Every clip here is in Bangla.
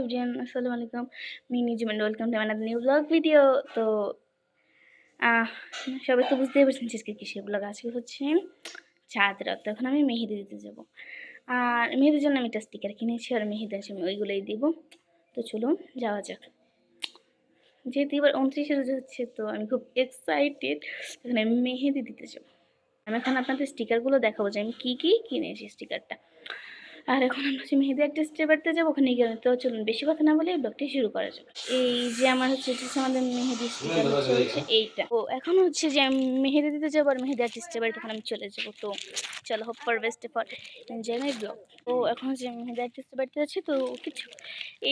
এভরিওয়ান আসসালামু আলাইকুম। আমি Niju and welcome to another new blog video তো সবাই তো বুঝতেই পারছেন আজকে কিসের ব্লগ আজকে হচ্ছে চাঁদ রাত। তো এখন আমি মেহেদি দিতে যাব। আর মেহেদির জন্য আমি একটা স্টিকার কিনেছি আর মেহেদি আছে, আমি ওইগুলোই দিব। তো চলুন, যাওয়া যাক। যেহেতু এবার উনত্রিশে রোজা হচ্ছে, তো আমি খুব এক্সাইটেড এখানে আমি মেহেদি দিতে যাব। আমি এখন আপনাদের স্টিকারগুলো দেখাবো যে আমি কী কী কিনেছি স্টিকারটা আর এখন আমরা হচ্ছে মেহেদি আর্টিস্টে বাড়িতে যাব ওখানে গিয়ে তো চলুন বেশি কথা না বলে এই ব্লগটি শুরু করা যাক। এই যে আমার হচ্ছে আমাদের মেহেদি হচ্ছে এইটা। ও এখন হচ্ছে যে আমি মেহেদি দিতে যাব আর মেহেদি আর্টিস্টের বাড়িতে ওখানে আমি চলে যাব তো চলো hope for best for enjoy my blog ও এখন হচ্ছে মেহেদি আর্টিস্টের বাড়িতে যাচ্ছি তো কিছু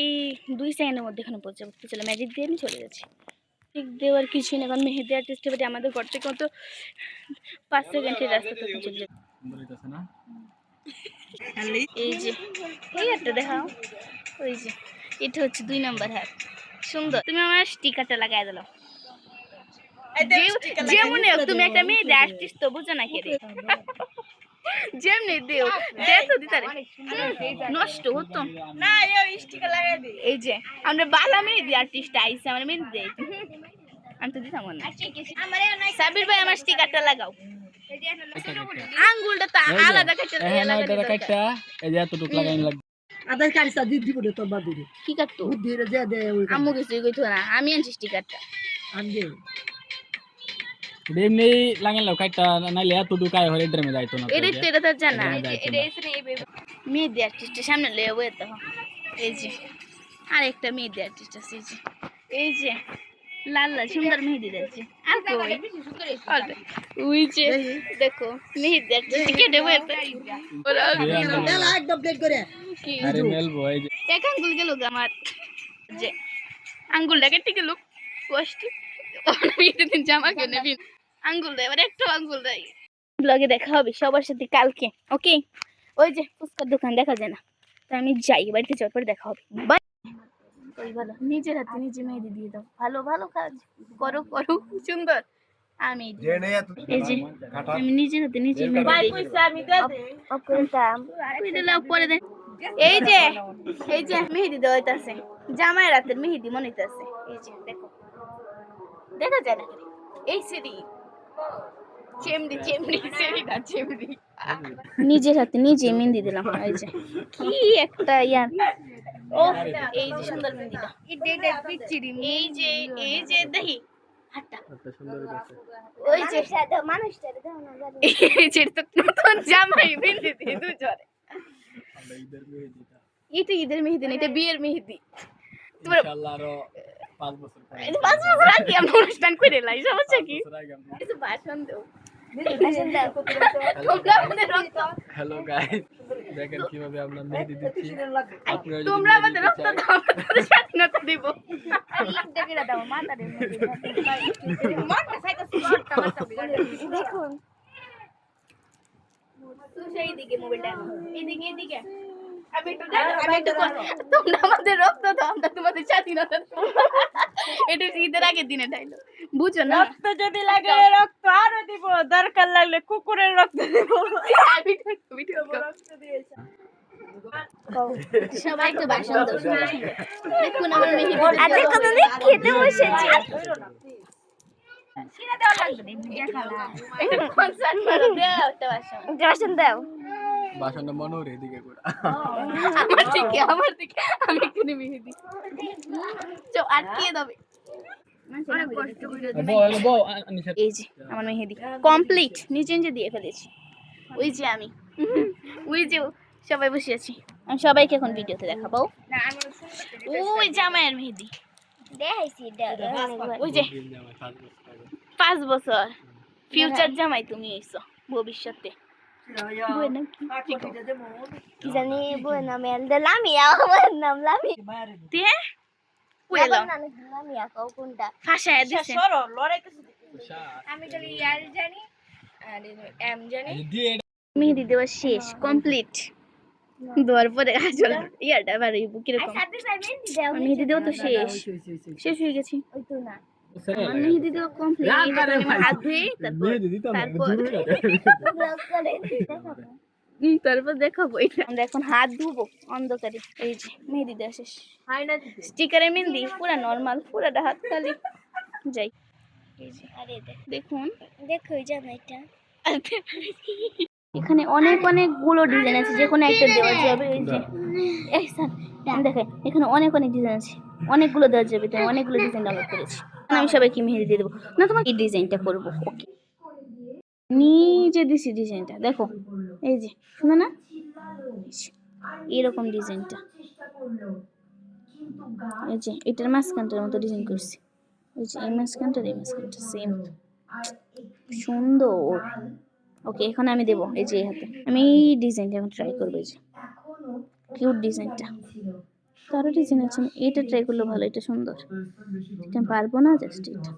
এই দুই সেকেন্ডের মধ্যে এখানে পৌঁছে যাব তো চলো ম্যাজিক দিয়ে আমি চলে যাচ্ছি। ঠিক দেওয়ার কিছুই না কারণ মেহেদি আর্টিস্টের বাড়ি আমাদের ঘর থেকে মতো পাঁচ সেকেন্ডের রাস্তা থেকে চলে যাবে। এই যে এই একটা দেখাও। ওই যে এটা হচ্ছে দুই নম্বর হাত। সুন্দর। তুমি আমার স্টিকারটা লাগাই যেমন তুমি একটা মেয়ে আর্টিস্ট তো বুঝো না কে যেমনি দেও দে নষ্ট হতো। না এই স্টিকার লাগাই দে। এই যে আমরা বালা আর্টিস্ট আইসে আমার দেই। আমি তো দিতাম না। সাবির ভাই আমার স্টিকারটা লাগাও। আঙ্গুলটা তো আলাদা কাটতে হ্যাঁ এটা কাটটা এই যে এতটুক লাগাই লাগবে। আদার কারিসা দি দিব তো বাদুরে কি কাটতো? বুদ্ধি রে দে দে আম্মু কিছুই কইতো না আমি আনছি স্টিকারটা আনগে এমনি লাগাই লাও কাটটা নাইলে এতটুক আয় হলে ড্রামে যাইতো না এটাই তো এটা তো জানা এটা যাইতো না। মেহেদি আর্টিস্টের সামনে লয়ে বয়ে তো। এই যে আর একটা আর্টিস্ট আছে এই যে। লাল লাল সুন্দর মেহেদি আর কই ওই যে দেখো মেহেদি আর্টিস্ট কেটে বয়ে ওরা একদম প্লেট করে কি? আরে মেলবো এই এক আঙ্গুল গেল আমার। যে আঙ্গুলটা কেটে গেল। কষ্ট দিন জামা কিনে বিন আঙ্গুল দেয় এবার একটু আঙ্গুল দেয় ব্লগে দেখা হবে সবার সাথে কালকে ওকে? ওই যে ফুচকার দোকান দেখা যায় না। তো আমি যাই বাড়িতে যাওয়ার পরে দেখা হবে। বাই। ভালো নিজের হাতে নিজে মেহেদি দিয়ে দাও। ভালো ভালো কাজ। করো করো সুন্দর। আমি এই যে আমি নিজের হাতে নিজে পরে দেন এই যে এই যে মেহেদি দেওয়া হইতাছে। জামাই রাতের মেহেদি মনে হইতাছে। এই যে দেখো। দেখা যায় না এই সিঁড়ি। চেমড়ি চেমড়ি সিঁড়ি না চেমড়ি। নিজের হাতে নিজে মেহেদি দিলাম। এই যে। কি একটা ইয়ার। ও এই যে সুন্দর মেহেদিটা এই যে এই যে দেখি। হাতটা। এত সুন্দর করছে ওই যে। এই যে তো নতুন জামাই মেহেদি দিয়ে দুজনে। ঈদের এটা ঈদের মেহেদি না এটা বিয়ের মেহেদি। তোমার পাঁচ বছর পাঁচ বছর আগে আমরা অনুষ্ঠান করে লাই সমস্যা কি? ভাষণ হ্যালো গাইস দেখেন কীভাবে আমরা মেহেদি দিচ্ছি। আপনারা তোমরা আমাদের রক্ত দাও আমরা তোমাদের স্বাধীনতা দিব। দেখুন। তুই এইদিকে মোবাইলটা। এদিকে এদিকে। আমি একটু আমি একটু তোমরা আমাদের রক্ত দাও আমরা তোমাদের স্বাধীনতা এটা ঈদের আগের দিনে বুঝো না? রক্ত যদি লাগে রক্ত আরও দিব। দরকার লাগলে কুকুরের রক্ত দিব ভিডিও ভিডিও রক্ত দিয়েছে সবাই সুন্দর। দেখুন আমার মেহেদি আজকে কত দিন খেতে বসেছি? দাও। বাসনটা মনে এদিকে আমার দিকে আমার দিকে। আমি এখানে চো আটকিয়ে দেবে? এই যে আমার মেহেদি। কমপ্লিট নিজে নিজে দিয়ে ফেলেছি। ওই যে আমি। ওই যে সবাই বসে আছি। আমি সবাইকে এখন ভিডিওতে দেখাবো। ওই জামাইয়ের মেহেদি। ওই যে পাঁচ বছর ফিউচার জামাই তুমি হইছো ভবিষ্যতে। কি? জানি নাম লামিয়া আমার নাম লামিয়া। মেহেদি দেওয়া শেষ কমপ্লিট দেওয়ার পরে আসলে ইয়ারটা এবার কীরকম মেহেদি দেওয়া তো শেষ। শেষ হয়ে গেছে। মেহেদি দেওয়া কমপ্লিট হাত ধুয়ে তারপর তারপর দেখাবো তারপর দেখাবো এটা। আমরা এখন হাত ধুবো অন্ধকারে। এই যে মেহেদি দেওয়া শেষ। স্টিকারে মেহেদি পুরা নর্মাল পুরাটা হাত খালি। যাই। এই যে আরে দেখুন। দেখো ওই জানো এটা। এখানে অনেক অনেকগুলো ডিজাইন আছে যে কোনো একটা দেওয়া যাবে এই যে। এই স্যার দেখেন এখানে অনেক অনেক ডিজাইন আছে অনেকগুলো দেওয়া যাবে তাই অনেকগুলো ডিজাইন ডাউনলোড করেছি। আমি সবাইকে মেহেদি দিয়ে দেবো। না তোমাকে এই ডিজাইনটা করব ওকে। নিজে দিছি ডিজাইনটা দেখো এই যে শুনো না। এই এরকম ডিজাইনটা এই যে এটার মাঝখানটার মতো ডিজাইন করছি। ওই যে এই মাঝখানটার এই মাঝখানটা সেম সুন্দর। ওকে এখন আমি দেবো, এই যে হাতে। আমি এই ডিজাইনটা এখন ট্রাই করব, এই যে। কিউট ডিজাইনটা। তো ডিজাইন আছে এটা ট্রাই করলে ভালো, এটা সুন্দর। এটা পারব না জাস্ট এটা।